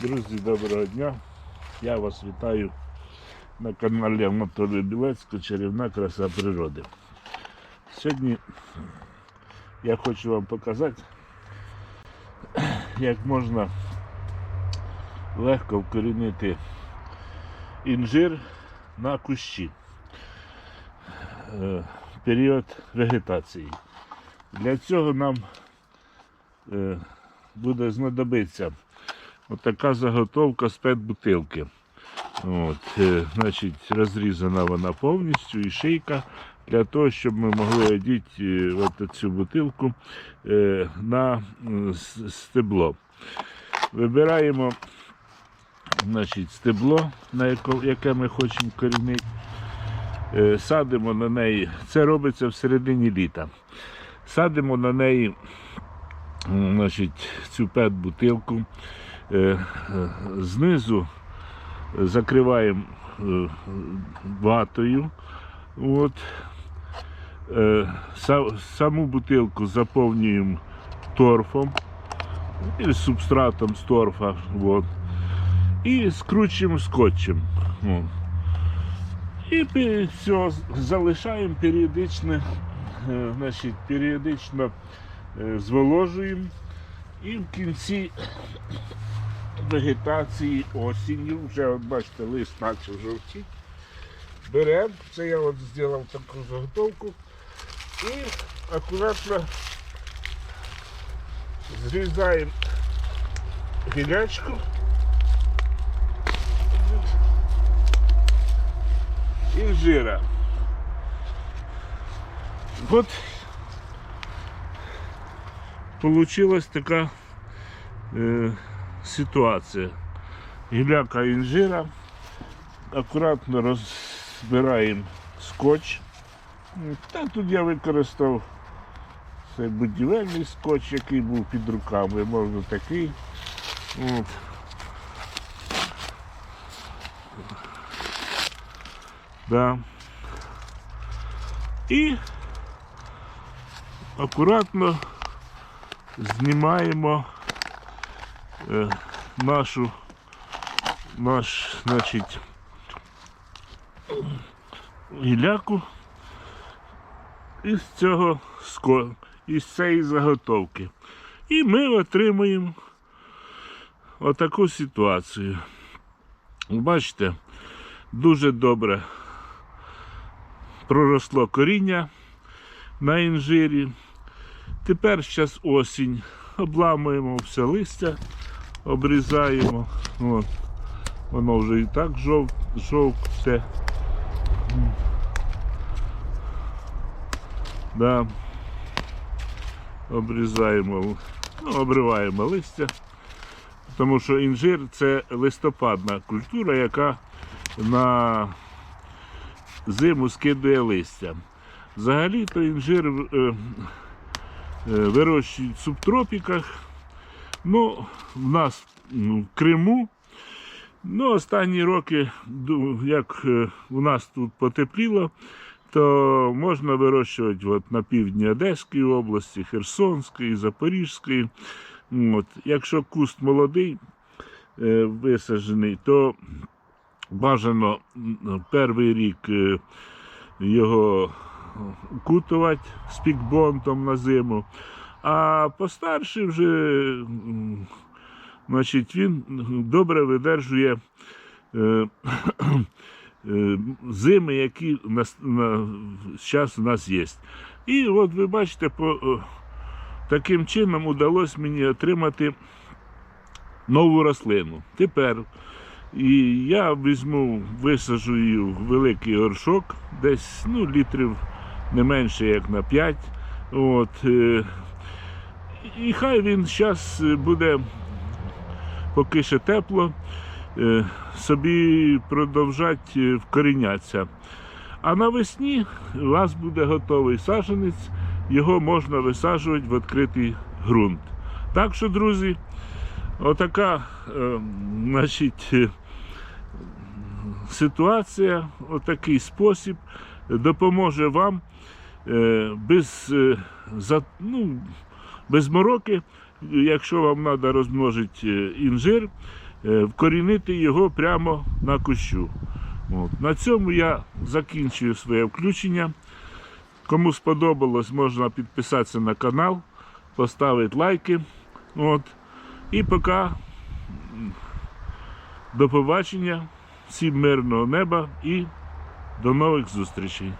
Друзі, доброго дня. Я вас вітаю на каналі Анатолія Білецького Чарівна краса природи. Сьогодні я хочу вам показати, як можна легко вкорінити інжир на кущі. Е, Період вегетації. Для цього нам е, буде знадобитися Отака заготовка з пет-бутилки. От, е, значить, розрізана вона повністю і шийка для того, щоб ми могли одіти е, от цю бутилку е, на стебло. Вибираємо значить, стебло, на яке ми хочемо корінити. Садимо на неї, це робиться в середині літа. Садимо на неї значить, цю пет-бутилку. Е, е, знизу закриваємо е, ватою. От. Саму бутилку заповнюємо торфом і субстратом з торфа. От. І скручуємо скотчем. От. І все, залишаємо періодично, значить, періодично зволожуємо. І в кінці вегетації осінню, вже от бачите, лист почав жовтіти. Беремо, це я от зробив таку заготовку і акуратно зрізаємо гілячку. Інжира. От получилась така е, ситуація. Гіляка інжира. Акуратно розбираємо скотч. Та тут я використав цей будівельний скотч, який був під руками, можна такий. От. Да. І акуратно знімаємо е, нашу наш, значить, гіляку із цього із цієї заготовки. І ми отримуємо отаку ситуацію. Бачите, дуже добре проросло коріння на інжирі. Тепер зараз осінь. Обламуємо все листя, обрізаємо. От. Воно вже і так жов, жовте. Да. Обрізаємо, ну, обриваємо листя. Тому що інжир це листопадна культура, яка на зиму скидує листя. Взагалі-то інжир е, вирощують в субтропіках. Ну, в нас ну, в Криму. Ну, останні роки, як е, у нас тут потепліло, то можна вирощувати от, на півдні Одеської області, Херсонської, Запорізької. От. Якщо куст молодий, е, висаджений, то бажано перший рік е, його укутувати з пікбонтом на зиму. А постарший вже значить, він добре видержує е, е, зими, які зараз у нас є. І от ви бачите, по, е, таким чином удалося мені отримати нову рослину. Тепер і я візьму, висаджу її в великий горшок, десь ну, літрів не менше, як на 5. От, е, і хай він зараз буде, поки ще тепло, е, собі продовжати вкорінятися. А навесні у вас буде готовий саджанець, його можна висаджувати в відкритий ґрунт. Так що, друзі, отака е, значить, е, ситуація, отакий спосіб допоможе вам е, без, е, ну, без мороки, якщо вам треба розмножити е, інжир, вкорінити його прямо на кущу. От. На цьому я закінчую своє включення. Кому сподобалось, можна підписатися на канал, поставити лайки. От. І поки до побачення, всім мирного неба і до нових зустрічей.